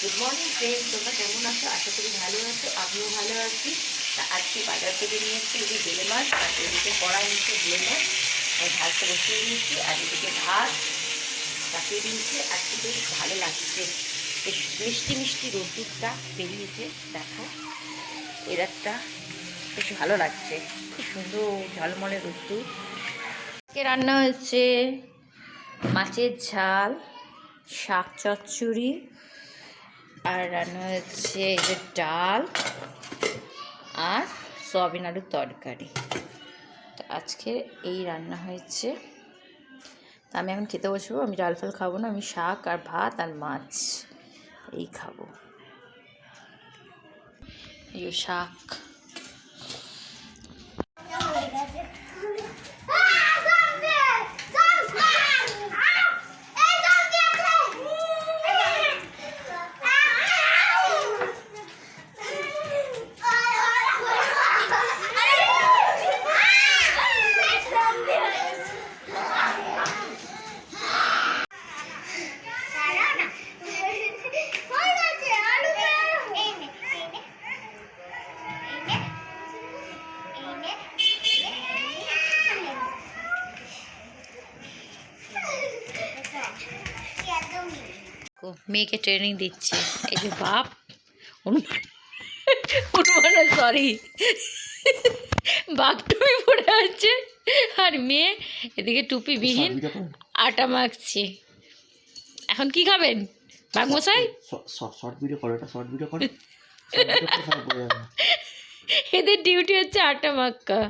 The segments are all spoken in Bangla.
গুড মর্নিং ফ্রেন্ড তোমরা কেমন আছো? আশা করি ভালো আছো, আমিও ভালো আছি। তা আজকে বাজার থেকে নিয়ে এসেছি এই বেলে মাছ, আর এদিকে কড়াই নিচ্ছে বেলে মাছ। আমি ভাতটা বসিয়ে দিয়েছি, আর এদিকে ভাত চাপিয়ে দিয়েছি। আজকে বেশ ভালো লাগছে। বেশ মিষ্টি মিষ্টি রোদ্দুরটা বেরিয়েছে, দেখো। এর একটা বেশ ভালো লাগছে। খুব সুন্দর ঝলমলে রোদ্দুর আজকে রান্না হয়েছে মাছের ঝাল, শাক চচ্চড়ি আর রান্না হচ্ছে এই যে ডাল আর সয়াবিন আলুর তরকারি। তো আজকে এই রান্না হয়েছে। তা আমি এখন খেতে বসবো, আমি ডাল ফাল খাব না, আমি শাক আর ভাত আর মাছ এই খাব। শাক। মেয়েকে ট্রেনিং দিচ্ছে। এই যে বাপ হনুমান হনুমান সরি বাঘ টুপি পরে আছে আর মেয়ে এদিকে টুপি বিহীন আটা মাখছে। এখন কি খাবেন? বাঘ মশাই শর্ট ভিডিও করো এটা শর্ট ভিডিও করো। এদের ডিউটি হচ্ছে আটা মাক্কা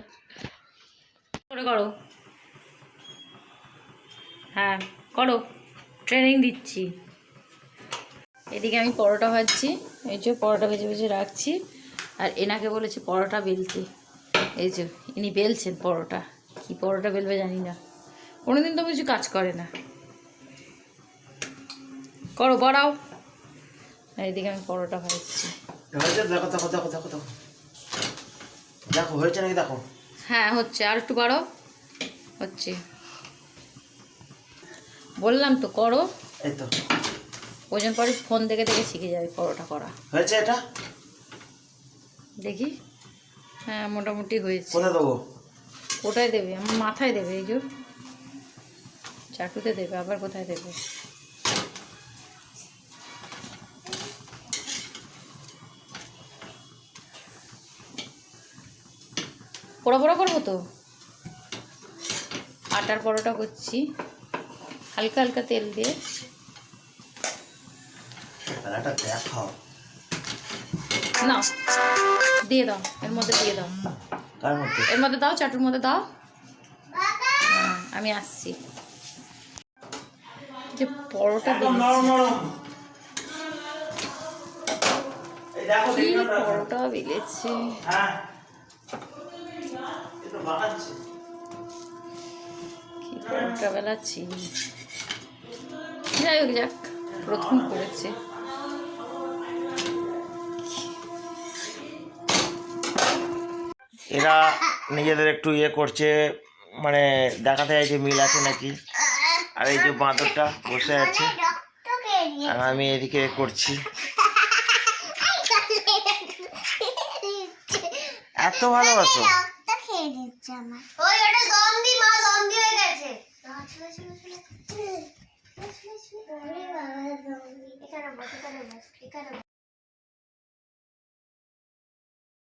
করে করো। হ্যাঁ করো। ট্রেনিং দিচ্ছি। এদিকে আমি পরোটা ভাজছি এই যে পরোটা ভেজে ভেজে রাখছি আর এনাকে বলেছি পরোটা বেলতে। এই যে ইনি বেলছেন পরোটা। কি পরোটা বেলবে জানি না। কোনোদিন তো কিছু কাজ করে না। করো বড়াও। এদিকে আমি পরোটা ভাজছি। দেখো দেখো দেখো দেখো দেখো। দেখো হয়েছে নাকি দেখো? হ্যাঁ হচ্ছে। আর একটু বাড়ো হচ্ছে। বললাম তো করো। এই তো। ওজন পরে ফোন দেখে দেখে শিখে যাবে পরোটা করা। হয়েছে এটা? দেখি। হ্যাঁ মোটামুটি হয়েছে। কোথায় দেবো? কোথায় দেবে আমার মাথায় দেবে এই যে। চাটুতে দেবে আবার কোথায় দেবে? পোড়া পোড়া করব তো? আটার পরোটা করছি। হালকা হালকা তেল দিয়ে। এটা দেখাও। না দিয়ে দাও এর মধ্যে দিয়ে দাও। তার মধ্যে? এর মধ্যে দাও চাটুর মধ্যে দাও। হ্যাঁ, আমি আসছি। যে পরোটা দেখো কি। পরোটা হ্যাঁ। বানাচ্ছে কি পরোটা বেলাচ্ছি। যাই হোক যাক প্রথম করেছে। এরা নিজেদের একটু ইয়ে করছে মানে দেখাতে চাইছে মিল আছে নাকি? আর এই যে বাঁদরটা বসে আছে, আর আমি এদিকে করছি। এত ভালোবাসো।